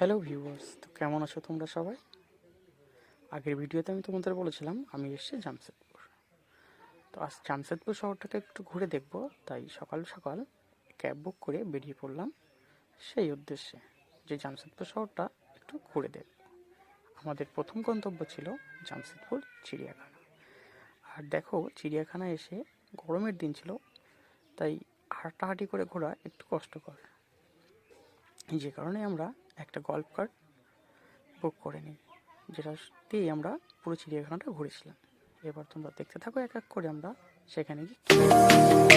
Hello viewers তো কেমন আছো তোমরা সবাই? আগের ভিডিওতে আমি তোমাদের বলেছিলাম, আমি এসেছি জামশেদপুর। তো আজ জামশেদপুর শহরটাকে একটু ঘুরে দেখব, তাই সকাল সকাল ক্যাব বুক করে বেরিয়ে পড়লাম সেই উদ্দেশ্যে যে জামশেদপুর শহরটা একটু ঘুরে দেখব। আমাদের প্রথম গন্তব্য ছিল জামশেদপুর চিড়িয়াখানা। আর দেখো চিড়িয়াখানা এসে গরমের দিন ছিল, তাই হাঁটাহাঁটি করে ঘোরা একটু কষ্টকর। যে কারণে আমরা একটা গল্ফ কার্ট বুক করে নিই, যেটা আমরা পুরো চিড়িয়াখানাটা ঘুরেছিলাম। এবার তোমরা দেখতে থাকো এক এক করে আমরা সেখানে গিয়ে